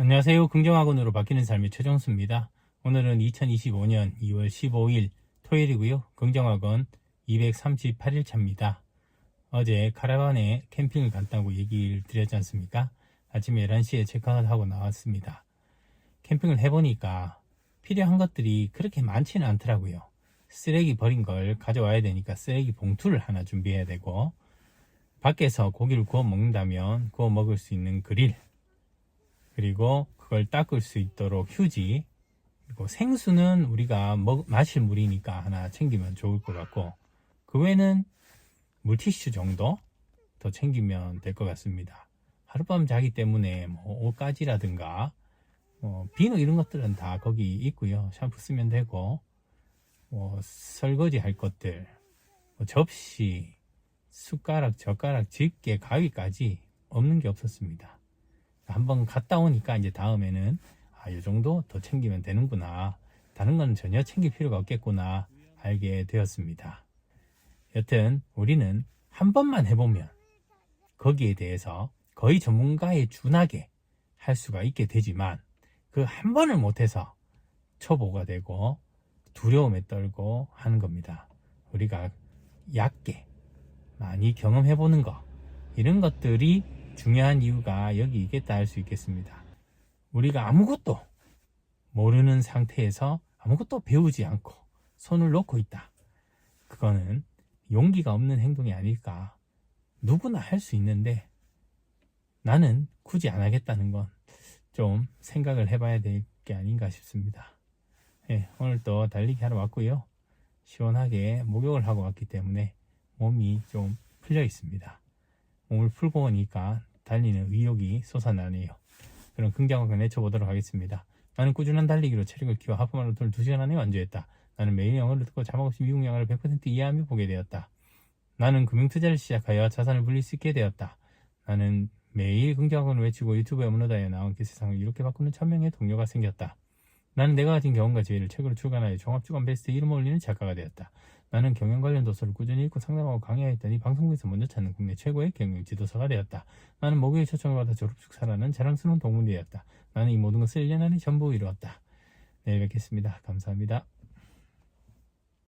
안녕하세요. 긍정학원으로 바뀌는 삶의 최정수입니다. 오늘은 2025년 2월 15일 토요일이고요. 긍정학원 238일 차입니다. 어제 카라반에 캠핑을 갔다고 얘기를 드렸지 않습니까? 아침에 11시에 체크아웃하고 나왔습니다. 캠핑을 해보니까 필요한 것들이 그렇게 많지는 않더라고요. 쓰레기 버린 걸 가져와야 되니까 쓰레기 봉투를 하나 준비해야 되고 밖에서 고기를 구워 먹는다면 구워 먹을 수 있는 그릴 그리고 그걸 닦을 수 있도록 휴지 그리고 생수는 우리가 먹, 마실 물이니까 하나 챙기면 좋을 것 같고 그 외에는 물티슈 정도 더 챙기면 될 것 같습니다. 하룻밤 자기 때문에 뭐 옷가지라든가 뭐 비누 이런 것들은 다 거기 있고요. 샴푸 쓰면 되고 뭐 설거지 할 것들 뭐 접시 숟가락 젓가락 집게 가위까지 없는 게 없었습니다. 한번 갔다 오니까 이제 다음에는 아, 이 정도 더 챙기면 되는구나. 다른 건 전혀 챙길 필요가 없겠구나. 알게 되었습니다. 여튼 우리는 한 번만 해보면 거기에 대해서 거의 전문가에 준하게 할 수가 있게 되지만 그 한 번을 못해서 초보가 되고 두려움에 떨고 하는 겁니다. 우리가 얕게 많이 경험해보는 거 이런 것들이 중요한 이유가 여기 있겠다 할 수 있겠습니다. 우리가 아무것도 모르는 상태에서 아무것도 배우지 않고 손을 놓고 있다. 그거는 용기가 없는 행동이 아닐까. 누구나 할 수 있는데 나는 굳이 안 하겠다는 건 좀 생각을 해봐야 될 게 아닌가 싶습니다. 예, 오늘 또 달리기 하러 왔고요. 시원하게 목욕을 하고 왔기 때문에 몸이 좀 풀려 있습니다. 몸을 풀고 오니까 달리는 의욕이 솟아나네요. 그럼 긍정하게 내쳐보도록 하겠습니다. 나는 꾸준한 달리기로 체력을 키워 하프마라톤을 2시간 안에 완주했다. 나는 매일 영어를 듣고 자막 없이 미국 영화를 100% 이해하며 보게 되었다. 나는 금융투자를 시작하여 자산을 불릴 수 있게 되었다. 나는 매일 긍정학원을 외치고 유튜브에 업로드하여 나온 그 세상을 이렇게 바꾸는 천명의 동료가 생겼다. 나는 내가 가진 경험과 지혜를 책으로 출간하여 종합주간 베스트에 이름을 올리는 작가가 되었다. 나는 경영 관련 도서를 꾸준히 읽고 상담하고 강의하였더니 방송국에서 먼저 찾는 국내 최고의 경영 지도사가 되었다. 나는 목요일 초청을 받아 졸업 축사라는 자랑스러운 동문이 되었다. 나는 이 모든 것을 1년 안에 전부 이루었다. 내일 뵙겠습니다. 감사합니다.